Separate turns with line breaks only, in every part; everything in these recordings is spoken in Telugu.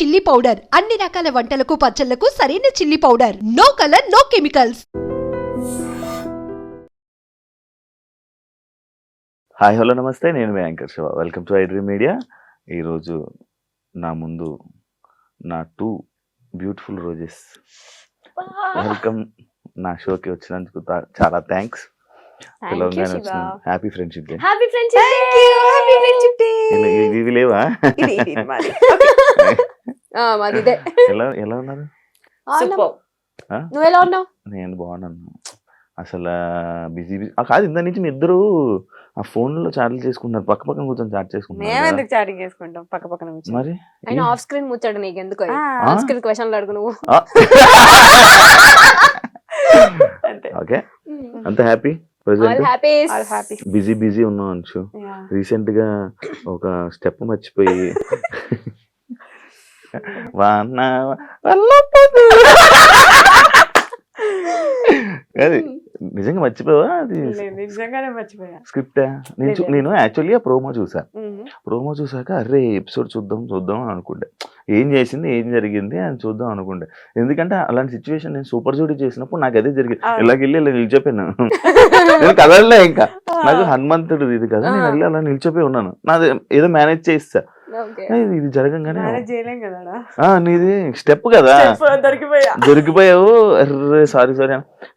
చిల్లీ పౌడర్ అన్ని రకాల వంటలకు పచ్చళ్ళకు సరైన chilli powder no colour no chemicals
hi hello namaste. నేను మీ anchor Shiva. Welcome to iDream media ఈరోజు నా ముందు నా టూ బ్యూటిఫుల్ రోజెస్ వెల్కమ్ నా షోకి వచ్చినందుకు చాలా thanks happy friendship day
happy friendship
happy friendship day
ఇవి లేవా?
ఇది ఇది ఇది మాది.
ఆ మాది ఇదే
ఎలా ఎలా ఉన్నారు?
సూపర్?
నువ్వు ఎలా ఉన్నావు?
నేను బాగున్నాను. అసలు బిజీ బిజీ. కాదు ఇంత నుంచి మీ ఇద్దరు ఆ phone లో చాట్లు చేసుకుంటున్నారు. పక్క పక్కన కూర్చొని చాట్
మేము
చేసుకుంటున్నారు
ఎందుకు చాటింగ్ చేసుకుంటాం? పక్క పక్కన కూర్చొని.
మరి?
ఆయన ఆఫ్ స్క్రీన్ ముచ్చాడు నీకు ఎందుకు
ఆ,
ఆఫ్ స్క్రీన్ క్వశ్చన్లు అడుగు నువ్వు.
ఓకే అంత happy? Present
happy
all happy
busy busy ఉన్నాం అంచు రీసెంట్గా ఒక స్టెప్ మర్చిపోయి. వాన. అది నిజంగా మర్చిపోవా అది
నిజంగానే మర్చిపోయా.
స్క్రిప్ట్? నేను. నేను యాక్చువల్లీ ఆ ప్రోమో చూసా. ప్రోమో చూసాక అరే ఎపిసోడ్ చూద్దాం చూద్దాం అని అనుకుంటే. ఏం చేసింది ఏం జరిగింది అని చూద్దాం అనుకుంటే. ఎందుకంటే అలాంటి సిచ్యువేషన్ నేను సూపర్ జూడీ చేసినప్పుడు నాకు అదే జరిగింది.
అవును.
ఇలాగ వెళ్ళి ఇలా నిలిచిపోయాను. నేను కదలలే ఇంకా. నాకు హనుమంతుడు ఇది కదా నేను. వెళ్ళి అలా నిలిచిపోయి ఉన్నాను. నాది ఏదో మేనేజ్ చేస్తా. ఇది జరగంగానే నీది స్టెప్ కదా.
దొరికిపోయా.
దొరికిపోయావు. అర్రే సారీ సారీ.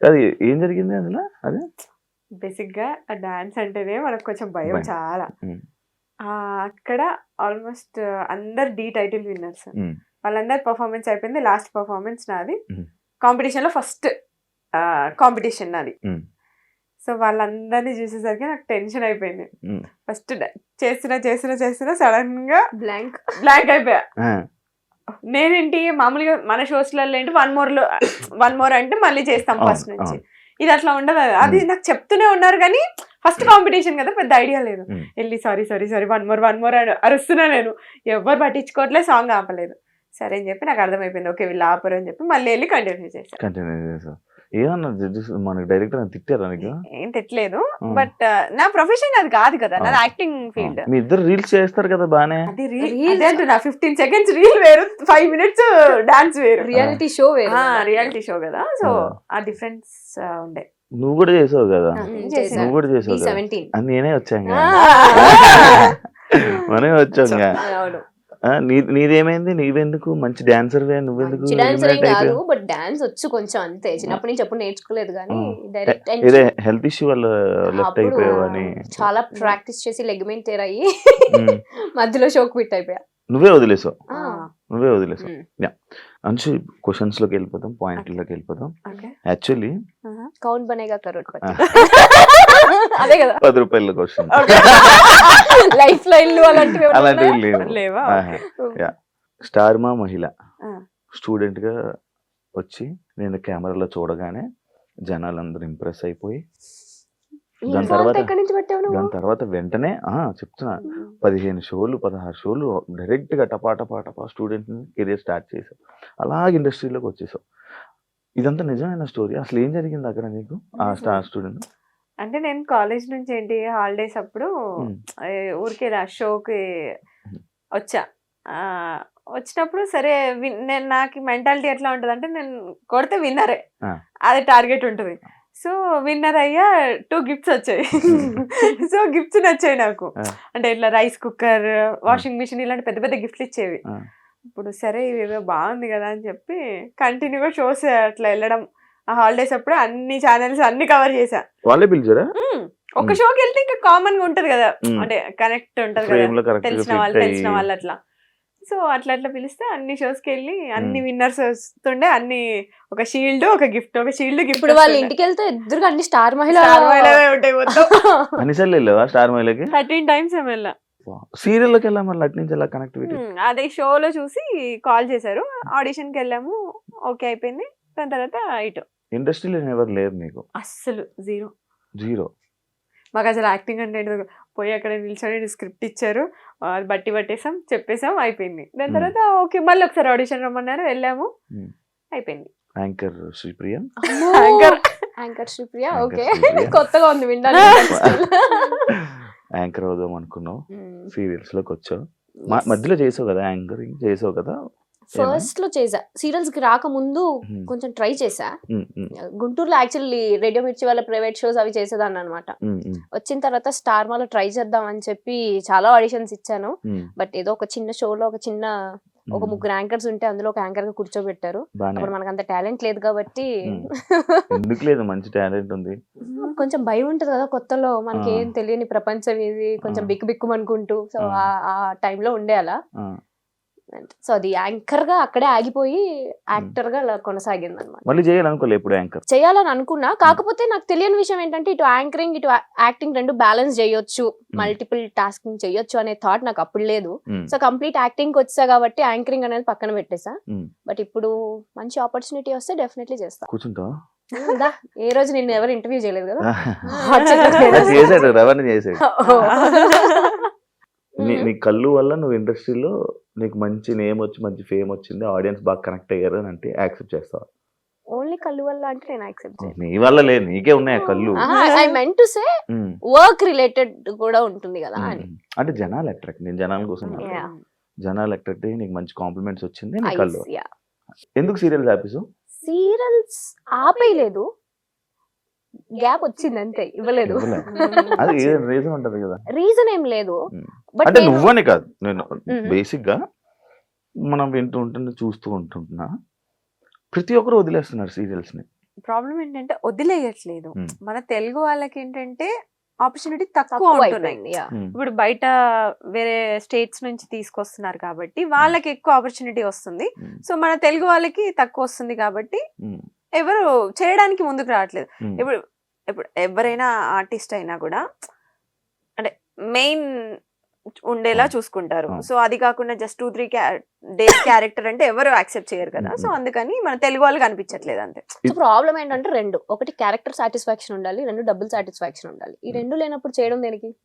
అది ఏం జరిగింది అసలు అదే?
బేసిక్గా ఆ డాన్స్ అంటేనే మనకు కొంచెం భయం. చాలా. అక్కడ ఆల్మోస్ట్ అందరు డి టైటిల్ విన్నర్స్. వాళ్ళందరి పర్ఫార్మెన్స్ అయిపోయింది. లాస్ట్ పర్ఫార్మెన్స్ నాది. కాంపిటీషన్లో ఫస్ట్ కాంపిటీషన్ నాది. సో వాళ్ళందరినీ చూసేసరికి నాకు టెన్షన్ అయిపోయింది. ఫస్ట్ చేస్తున్నా చేస్తున్నా చేస్తున్నా సడన్గా
బ్లాంక్.
బ్లాంక్ అయిపోయా. నేనేంటి మామూలుగా మన షోస్లలో ఏంటి వన్ మోర్లో వన్ మోర్ అంటే మళ్ళీ చేస్తాం ఫస్ట్ నుంచి. ఇది అట్లా ఉండదు. అది. నాకు చెప్తూనే ఉన్నారు కానీ ఫస్ట్ కాంపిటీషన్ కదా పెద్ద ఐడియా లేదు. వెళ్ళి sorry sorry sorry one more one more అని అరుస్తున్నా నేను. ఎవరు పట్టించుకోవట్లేదు సాంగ్ ఆపలేదు. సరే అని చెప్పి నాకు అర్థమైపోయింది. ఓకే వీళ్ళు ఆపరు అని చెప్పి మళ్ళీ వెళ్ళి కంటిన్యూ చేశాను
కంటిన్యూ ఏమన్నా జడ్జెస్ మనకి డైరెక్టర్ తిట్టారా నీకు?
ఏం తిట్టలేదు. బట్ నా ప్రొఫెషన్ అది కాదు కదా.
అవును.
Acting field.
మీ ఇద్దరు రీల్స్ చేస్తారు కదా బానే?
అంటున్నా. ఫిఫ్టీన్ సెకండ్స్ రీల్ వేరు ఫైవ్ మినిట్స్ డాన్స్ వేరు.
రియాలిటీ షో వేరు
రియాలిటీ షో కదా. సో
ఆ.
డిఫరెన్స్ ఉండే.
నువ్వు కూడా చేసావు కదా. నువ్వు కూడా చేసావు నేనే వచ్చాం
ఆ.
మనమే వచ్చాం కదా.
అవును.
ఆ, నీ నీదేమైంది? నీవెందుకు? మంచి డాన్సర్ నువ్వెందుకు
కాదు? బట్ డాన్స్ వచ్చు కొంచెం అంతే. చిన్నప్పటి నుంచి ఎప్పుడు నేర్చుకోలేదు కానీ. డైరెక్ట్
ఇదే హెల్త్ ఇష్యూ వల్ల లెఫ్ట్
అప్పుడు
అయిపోయావు అని
చాలా ప్రాక్టీస్ చేసి లెగ్మెంట్ టేర్ అయ్యి. మధ్యలో షోక్ క్విట్ అయిపోయా.
నువ్వే వదిలేసావు. నువ్వే వదిలేసావు.
మ్మ్.
యా అంశు క్వశ్చన్స్లోకి వెళ్ళిపోతాం పాయింట్లోకి వెళ్ళిపోతాం యాక్చువల్లీ
కౌన్ బనేగా కరోడ్పతి. అదే కదా.
పది రూపాయల క్వశ్చన్
లైఫ్లో ఇల్లు అలాంటివి
అలాంటివి? లేవు.
లేవా?
ఆహా. యా స్టార్ మా మహిళ. స్టూడెంట్గా వచ్చి నేను కెమెరాలో చూడగానే జనాలందరూ ఇంప్రెస్ అయిపోయి దాని తర్వాత- దాని తర్వాత వెంటనే చెప్తున్నా. పదిహేను షోలు పదహారు షోలు డైరెక్ట్గా టపా టపా టపా స్టూడెంట్ కెరియర్ స్టార్ట్ చేసావు. అలాగే ఇండస్ట్రీలోకి వచ్చేసావు. ఇదంతా నిజమైన స్టోరీ. అసలు ఏం జరిగింది అక్కడ నీకు? ఆ. Star student?
అంటే నేను కాలేజ్ నుంచి ఏంటి హాలిడేస్ అప్పుడు ఊరికే షోకి వచ్చా. వచ్చినప్పుడు సరే నేను నాకు మెంటాలిటీ ఎట్లా ఉంటుంది అంటే నేను కొడితే విన్నరే. అది టార్గెట్ ఉంటుంది. సో విన్నర్ అయ్యా టూ గిఫ్ట్స్ వచ్చాయి. సో గిఫ్ట్స్ నచ్చాయి నాకు. అంటే ఇట్లా రైస్ కుక్కర్ వాషింగ్ మిషన్ ఇలాంటి పెద్ద పెద్ద గిఫ్ట్లు ఇచ్చేవి. ఇప్పుడు సరే ఇవేదో బాగుంది కదా అని చెప్పి కంటిన్యూగా షోస్ అట్లా వెళ్ళడం. ఆ హాలిడేస్ అప్పుడు అన్ని ఛానల్స్ అన్ని కవర్ చేశా.
వాళ్ళే పిలిచారా.
ఒక. షోకి వెళ్తే ఇంకా కామన్గా ఉంటది కదా.
మ్మ్.
అంటే కనెక్ట్ ఉంటది కదా. తెలిసిన వాళ్ళు తెలిసిన వాళ్ళు అట్లా. సో అట్లా అట్లా పిలిస్తే అన్ని షోస్కి వెళ్ళి అన్ని. విన్నర్స్ వస్తుండే. అన్ని ఒక షీల్డ్ ఒక గిఫ్ట్ ఒక షీల్డ్ గిఫ్ట్
ఇప్పుడు వాళ్ళ ఇంటికి వెళ్తే ఇద్దరు అన్ని స్టార్ మహిళ
ఉంటాయి మొత్తం.
అన్నిసార్లు వెళ్ళావా స్టార్ మహిళకి?
థర్టీన్ టైమ్స్ ఏమో వెళ్ళా.
సీరియల్లోకి వెళ్ళా మళ్ళీ అటు నుంచి ఎలా కనెక్టివిటీ.
అదే షోలో చూసి కాల్ చేశారు. ఆడిషన్కి వెళ్ళాము. ఓకే అయిపోయింది. దాని తర్వాత ఇటు.
ఇండస్ట్రీలో ఎవరు లేరు నీకు?
అస్సలు జీరో.
జీరో.
మాకు అసలు యాక్టింగ్ అంటే పోయి అక్కడ నిల్చొని స్క్రిప్ట్ ఇచ్చారు. అది బట్టి పట్టేసాం చెప్పేసాం అయిపోయింది. దాని
Hmm.
తర్వాత ఓకే మళ్ళీ ఒకసారి ఆడిషన్ రమ్మన్నారు వెళ్ళాము.
Hmm.
అయిపోయింది.
Anchor Sripriya
anchor
anchor Sripriya okay. కొత్తగా ఉంది వినడానికి
యాంకర్ అవుదాం అనుకున్నావు. సీరియల్స్లోకి వచ్చావు. మధ్యలో చేసావు కదా యాంకరింగ్ చేసావు కదా
ఫస్ట్లో చేసా సీరియల్స్కి రాకముందు. కొంచెం ట్రై చేసా గుంటూరులో యాక్చువల్లీ రేడియో మిర్చి వాళ్ళ ప్రైవేట్ షోస్ అవి చేసేదాన్ని అనమాట వచ్చిన తర్వాత స్టార్ మాలో ట్రై చేద్దాం అని చెప్పి చాలా ఆడిషన్స్ ఇచ్చాను. బట్ ఏదో ఒక చిన్న షోలో ఒక చిన్న ఒక. ముగ్గురు యాంకర్స్ ఉంటే అందులో ఒక యాంకర్గా కూర్చోబెట్టారు అప్పుడు మనకు అంత టాలెంట్ లేదు కాబట్టి.
ఎందుకు లేదు? మంచి టాలెంట్ ఉంది.
కొంచెం భయం ఉంటది కదా కొత్తలో. మనకి. ఏం తెలియని ప్రపంచం ఇది. కొంచెం. బిక్కు బిక్కు అనుకుంటూ సో
ఆ.
ఆ టైంలో ఉండే అలా.
ఆ,
సో అది యాంకర్గా అక్కడే ఆగిపోయి యాక్టర్గా అలా కొనసాగింది అనమాట
మళ్ళీ చేయాలనుకోలే ఎప్పుడు యాంకర్
చేయాలని అనుకున్నా. కాకపోతే నాకు తెలియని విషయం ఏంటంటే ఇటు యాంకరింగ్ ఇటు యాక్టింగ్ రెండు బ్యాలెన్స్ చేయొచ్చు. మల్టిపుల్ టాస్కింగ్ చేయొచ్చు అనే థాట్ నాకు అప్పుడు లేదు. సో కంప్లీట్ యాక్టింగ్ వచ్చా కాబట్టి యాంకరింగ్ అనేది పక్కన పెట్టేసా.
Hmm.
బట్ ఇప్పుడు మంచి ఆపర్చునిటీ వస్తే డెఫినెట్లీ చేస్తా.
కూర్చుంటావా?
దా, ఏ రోజు నిన్ను ఎవరు ఇంటర్వ్యూ చేయలేదు కదా?
చేసాడు రవాణా చేసాడు నీ. నీ కళ్ళు వల్ల నువ్వు ఇండస్ట్రీలో నీకు మంచి నేమ్ వచ్చి మంచి ఫేమ్ వచ్చింది ఆడియన్స్ బాగా కనెక్ట్ అయ్యారు అని అంటే యాక్సెప్ట్ చేస్తావా?
ఓన్లీ కళ్ళు వల్ల అంటే నేను యాక్సెప్ట్ చేయను.
నీ వల్ల లేదు నీకే ఉన్నాయి ఆ. కళ్ళు?
I meant to say work related కూడా ఉంటుంది కదా అని.
అంటే జనాలు అట్రాక్ట్ నేను జనాల కోసం
Yeah.
జనాలు అట్రాక్ట్ అయ్యి నీకు మంచి కాంప్లిమెంట్స్ వచ్చింది నీ కళ్ళు ఎందుకు సీరియల్స్ ఆపేసు
సీరియల్స్ ఆపేయలేదు. గ్యాప్ వచ్చింది అంతే ఇవ్వలేదు.
అది రీజన్ ఉంటది కదా?
రీజన్ ఏం లేదు
అంటే నువ్వని కాదు నేను. బేసిక్గా మనం వింటూ ఉంటుంటే చూస్తూ ఉంటుంటున్నా ప్రతి ఒక్కరు వదిలేస్తున్నారు సీరియల్స్ని
ప్రాబ్లం ఏంటంటే వదిలేయట్లేదు. మన తెలుగు వాళ్ళకి ఏంటంటే ఆపర్చునిటీ తక్కువ ఉంటున్నాయి. ఇప్పుడు బయట వేరే స్టేట్స్ నుంచి తీసుకొస్తున్నారు కాబట్టి వాళ్ళకి ఎక్కువ ఆపర్చునిటీ వస్తుంది. సో మన తెలుగు వాళ్ళకి తక్కువ వస్తుంది కాబట్టి ఎవరు చేయడానికి ముందుకు రావట్లేదు. ఇప్పుడు ఇప్పుడు ఎవరైనా ఆర్టిస్ట్ అయినా కూడా అంటే మెయిన్ ఉండేలా. చూసుకుంటారు. సో అది కాకుండా just two three days character అంటే ఎవరు యాక్సెప్ట్ చేయరు కదా. సో. అందుకని మన తెలుగు వాళ్ళకి అనిపించట్లేదు అంతే.
సో ప్రాబ్లం ఏంటంటే రెండు. ఒకటి క్యారెక్టర్ సాటిస్ఫాక్షన్ ఉండాలి రెండు డబ్బుల్ సాటిస్ఫాక్షన్ ఉండాలి. ఈ రెండు లేనప్పుడు చేయడం దేనికి?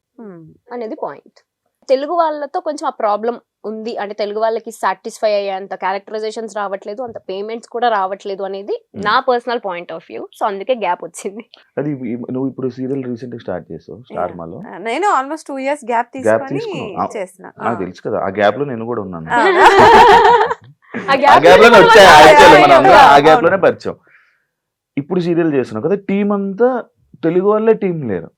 అనేది పాయింట్ తెలుగు వాళ్ళతో కొంచెం ఆ ప్రాబ్లం ఉంది. అంటే తెలుగు వాళ్ళకి సాటిస్ఫై అయ్యేంత క్యారెక్టరైజేషన్స్ రావట్లేదు అంత పేమెంట్స్ కూడా రావట్లేదు అనేది నా personal point of view so అందుకే గ్యాప్ వచ్చింది.
అది నువ్వు ఇప్పుడు సీరియల్ రీసెంట్గా స్టార్ట్ చేసావు స్టార్. మాలో
నేను ఆల్మోస్ట్ టూ ఇయర్స్ గ్యాప్ తీసుకొని చేసిన.
నాకు తెలుసు కదా ఆ గ్యాప్లో నేను కూడా ఉన్నాను.
ఆ.
గ్యాప్లోనే
లో
వచ్చాయి. ఆ. గ్యాప్లోనే పరిచయం. ఇప్పుడు సీరియల్ చేస్తున్నావు కదా టీం అంతా తెలుగు వాళ్ళే టీం లేరు.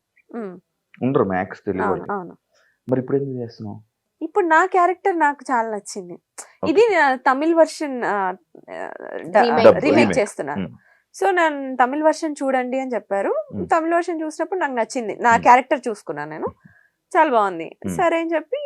ఉండరు మ్యాక్స్ తెలుగు
అవును
వాళ్ళు. మరి ఇప్పుడు ఎందుకు చేస్తున్నావు?
ఇప్పుడు నా క్యారెక్టర్ నాకు చాలా నచ్చింది. ఇది నా తమిళ్ వర్షన్ రీమేక్. చేస్తున్నాను.
Hmm.
సో నేను తమిళ్ వర్షన్ చూడండి అని చెప్పారు.
Hmm.
తమిళ్ వర్షన్ చూసినప్పుడు నాకు నచ్చింది. నా
Hmm.
క్యారెక్టర్ చూసుకున్నాను నేను. చాలా బాగుంది. సరే అని చెప్పి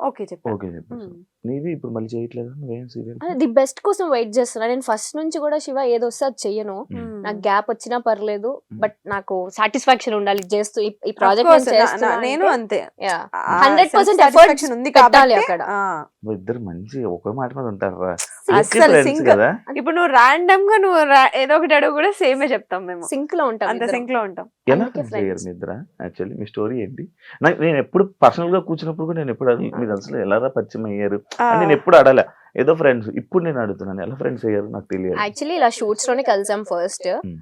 ఓకే చెప్పాను
నీది ఇప్పుడు మళ్ళీ చేయట్లేదు? నువ్వేం సీరియల్.
ది బెస్ట్ కోసం వెయిట్ చేస్తున్నా. నేను ఫస్ట్ నుంచి కూడా శివ ఏదో వస్తే అది చెయ్యను. నాకు గ్యాప్ వచ్చినా పర్లేదు. బట్ నాకు సాటిస్ఫాక్షన్ ఉండాలి చేస్తూ ఈ- ఈ ప్రాజెక్ట్
నేను అంతే.
100%
satisfaction
efforts
ఉంది
పెట్టాలి
కాబట్టి,
అక్కడ.
ఆ.
ఇద్దరు మంచి ఒకే మాట మీద ఉంటారా
అస్సలు
ఫ్రెండ్స్
sync.
కదా.
ఇప్పుడు నువ్వు ర్యాండమ్గా నువ్వు ra- ఏదో ఒకటి అడుగు కూడా సేమే చెప్తాం మేము.
సింక్లో ఉంటాం
అంత
ఇద్దరం.
సింక్లో ఉంటాం.
ఎలా
అందుకే
ఫ్రెండ్స్. మీ ఇద్దరా? యాక్చువల్లీ మీ స్టోరీ ఏంటి? నాకు నేను ఎప్పుడు పర్సనల్గా కూర్చున్నప్పుడు కూడా నేను ఎప్పుడు అడగ మీరు అసలు ఎలా పరిచయం అయ్యారు? నేను ఎప్పుడు అడగలే ఏదో ఫ్రెండ్స్ ఇప్పుడు నేను అడుగుతున్నాను ఎలా ఫ్రెండ్స్ అయ్యారు నాకు తెలియదు.
యాక్చువల్లీ ఇలా షూట్స్లోనే కలిసాం ఫస్ట్
Hmm.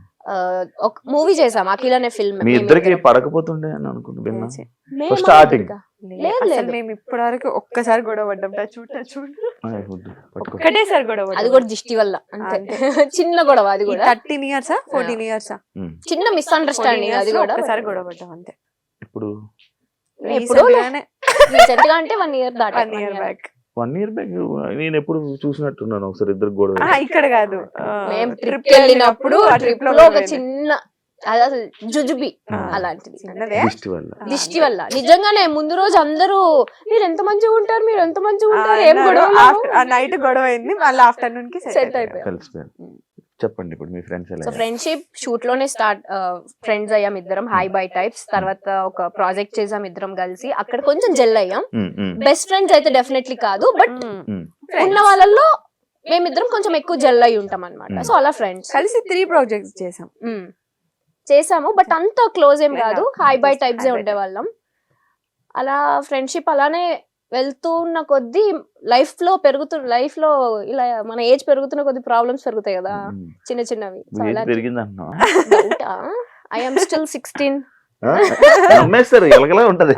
ఒక మూవీ చేసాం అఖిల్ అనే ఫిల్మ్
మీ ఇద్దరికి పడకపోతుండే అని అనుకుంటూ విన్నా?
చే-
First starting.
లేదు,
అసలు
లేదు.
మేము ఇప్పటి వరకు ఒక్కసారి గొడవ పడ్డాం.
వద్దు, పట్టుకో.
ఒక్కటేసారి గొడవ.
అది కూడా దిష్టి వల్ల అంతే. చిన్న గొడవ అది కూడా.
Thirteen years fourteen years.
చిన్న మిస్అండర్స్టాండింగ్ అది కూడా
ఒక్కసారి గొడవ పడ్డాం అంతే.
ఇప్పుడు?
ఎప్పుడో రీసెంట్గా అంటే వన్ ఇయర్ దాట
one year. back.
One year back నేను ఎప్పుడు చూసినట్టున్నాను ఒకసారి ఇద్దరు గొడవ.
ఆ, ఇక్కడ కాదు. ఆ,
మేము ట్రిప్ వెళ్ళినప్పుడు
ఆ
ట్రిప్
trip
లో ఒక చిన్న అది అసలు జుజుబి. అలాంటిది.
దిష్టి వల్ల.
ఆ,
దిష్టి వల్ల. నిజంగానే ముందు రోజు అందరూ మీరు ఎంత మంచిగా ఉంటారు మీరు ఎంత మంచిగా ఉంటారు ఏం. గొడవ
నైట్ గొడవ అయింది. మళ్ళీ ఆఫ్టర్నూన్కి
సెట్
సెట్
అయిపోయాం.
కలిసిపోయారు చెప్పండి ఇప్పుడు మీ ఫ్రెండ్స్ ఎలా
సో ఫ్రెండ్షిప్ షూట్లోనే స్టార్ట్ ఫ్రెండ్స్ అయ్యాం ఇద్దరం హై బై టైప్స్ తర్వాత ఒక ప్రాజెక్ట్ చేసాం ఇద్దరం కలిసి. అక్కడ కొంచెం జెల్ అయ్యాం. బెస్ట్ ఫ్రెండ్స్ అయితే డెఫినెట్లీ కాదు బట్. ఉన్న వాళ్ళల్లో మేమిద్దరం కొంచెం ఎక్కువ జెల్ అయి ఉంటాం అనమాట. సో అలా ఫ్రెండ్స్
కలిసి త్రీ ప్రాజెక్ట్స్ చేసాం.
చేసాము బట్ అంత క్లోజ్ ఏం కాదు. హై బై టైప్స్ ఉండేవాళ్ళం. అలా ఫ్రెండ్షిప్ అలానే వెళ్తూ ఉన్న కొద్దీ లైఫ్లో పెరుగుతు లైఫ్లో ఇలా మన ఏజ్ పెరుగుతున్న కొద్ది ప్రాబ్లమ్స్ పెరుగుతాయి కదా. చిన్న చిన్నవి. ఐ ఆమ్ స్టిల్ సిక్స్టీన్
ఆ? నమ్మేస్తారు ఎలగలా ఉంటది.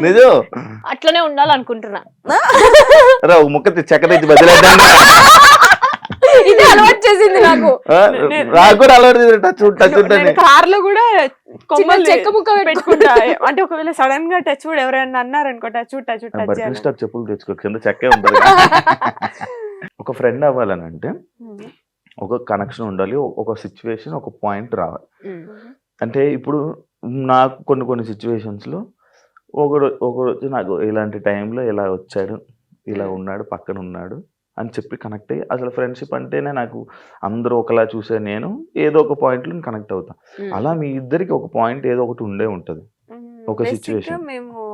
నిజం.
అట్లనే ఉండాలనుకుంటున్నా.
రా ముక్క చెక్క తెచ్చి బదిలేద్దాం
అలవాటు చేసింది నాకు.
నాకు కూడా అలవాటు టచ్ టచ్ ఉంటాను.
కార్లో కూడా కొమ్మలు
చెక్క ముక్క
పెట్టుకుంటా. అంటే ఒకవేళ సడన్గా టచ్ కూడా ఎవరైనా అన్నారనుకో టచ్ టచ్ టచ్
బర్త్డే స్టాక్ చెప్పులు తెచ్చుకో కింద చెక్కే ఉంటుంది. ఒక ఫ్రెండ్ అవ్వాలని అంటే ఒక కనెక్షన్ ఉండాలి ఒక సిచ్యువేషన్ ఒక పాయింట్ రావాలి. అంటే ఇప్పుడు నాకు కొన్ని కొన్ని situations లో ఒకడు ఒకడు వచ్చి నాకు ఇలాంటి టైంలో ఇలా వచ్చాడు ఇలా ఉన్నాడు పక్కన ఉన్నాడు. అని చెప్పి కనెక్ట్ అయ్యి అసలు ఫ్రెండ్షిప్ అంటేనే నాకు అందరూ ఒకలా చూసే నేను ఏదో ఒక పాయింట్లో కనెక్ట్ అవుతా. అలా మీ ఇద్దరికి ఒక పాయింట్ ఏదో ఒకటి ఉండే ఉంటది. ఒక situation.
మేము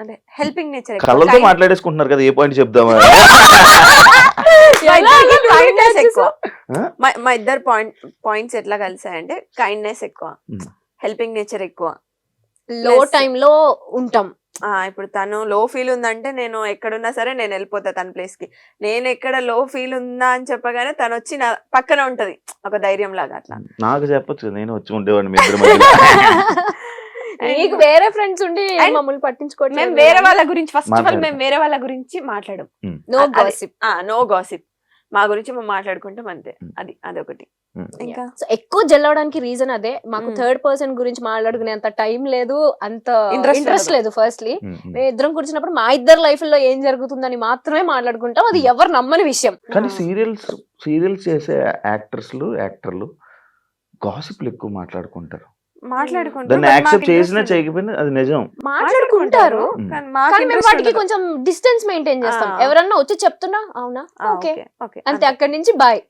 అంటే హెల్పింగ్ నేచర్
కళ్ళతో మాట్లాడేసుకుంటున్నారు కదా ఏ పాయింట్ చెప్దామా?
మా మా ఇద్దరు పాయింట్ పాయింట్స్ ఎట్లా కలిసాయంటే కైండ్నెస్ ఎక్కువ. హెల్పింగ్ నేచర్ ఎక్కువ.
లో
Plus-
టైమ్లో ఉంటాం.
ఇప్పుడు తను లో ఫీల్ ఉందంటే నేను ఎక్కడున్నా సరే నేను వెళ్ళిపోతా తన ప్లేస్కి. నేను ఎక్కడ లో ఫీల్ ఉందా అని చెప్పగానే తను వచ్చి నా పక్కన ఉంటది. ఒక ధైర్యం లాగా అట్లా
నాకు చెప్పొచ్చు నేను వచ్చి ఉండేవాడిని మీ ఇద్దరి మధ్యలో.
నీకు వేరే ఫ్రెండ్స్ ఉండి మమ్మల్ని పట్టించుకోవట్లేదు
మేము వేరే వాళ్ళ గురించి ఫస్ట్ ఆఫ్ ఆల్. మేము వేరే వాళ్ళ గురించి మాట్లాడం
నో గాసిప్
నో గాసిప్ మా గురించి మేము మాట్లాడుకుంటాం అంతే. అది అదొకటి. ఇంకా
సో ఎక్కువ జల్లవడానికి రీజన్ అదే మాకు. థర్డ్ పర్సన్ గురించి మాట్లాడుకునే అంత టైం లేదు అంత ఇంట్రెస్ట్
లేదు.
ఫస్ట్లీ. మేము ఇద్దరం కూర్చున్నప్పుడు మా ఇద్దరు లైఫ్లో ఏం జరుగుతుందని మాత్రమే మాట్లాడుకుంటాం అది ఎవరు నమ్మని విషయం
కానీ. సీరియల్స్ సీరియల్స్ చేసే యాక్టర్స్లు యాక్టర్లు గాసిప్లు ఎక్కువ మాట్లాడుకుంటారు
మాట్లాడుకుంటాం
దాన్ని
but మాకు
యాక్సెప్ట్ చేసినా
interest లేదు.
చేయకపోయినా అది నిజం.
మాట్లాడుకుంటారు వాటికి. కొంచెం డిస్టెన్స్ మెయింటైన్ చేస్తాం. ఎవరన్నా వచ్చి చెప్తున్నా అవునా? ఓకే అంతే అక్కడి నుంచి బాయ్.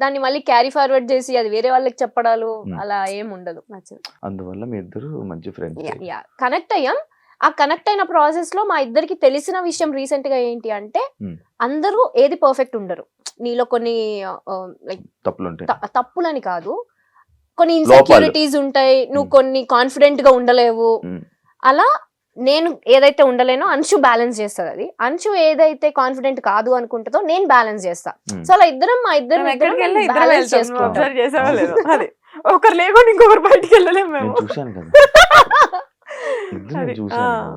దాన్ని మళ్ళీ క్యారీ ఫార్వర్డ్ చేసి అది వేరే వాళ్ళకి చెప్పడాలు. అలా ఏం ఉండదు.
నచ్చదు.
అందువల్ల మీ ఇద్దరు మంచి ఫ్రెండ్స్
కనెక్ట్ అయ్యాం. ఆ కనెక్ట్ అయిన ప్రాసెస్లో మా ఇద్దరికి తెలిసిన విషయం రీసెంట్గా ఏంటి అంటే. అందరూ ఏది పర్ఫెక్ట్ ఉండరు. నీలో కొన్ని లైక్
తప్పులు ఉంటాయి
తప్పులని కాదు. కొన్ని. ఇన్సెక్యూరిటీస్ ఉంటాయి నువ్వు. కొన్ని కాన్ఫిడెంట్గా ఉండలేవు. అలా నేను ఏదైతే ఉండలేనో అంశు బ్యాలెన్స్ చేస్తుంది అది. అంశు ఏదైతే కాన్ఫిడెంట్ కాదు అనుకుంటుందో నేను బ్యాలెన్స్ చేస్తా. సో అలా ఇద్దరం మా ఇద్దరం
నువ్వు
చేసుకుంటాం.
ఒకరు లేకుండా ఇంకొకరు బయటికి వెళ్ళలేము
నేను
మేము
చూశాను కదా. ఇద్దరు
అది,
నేను చూశాను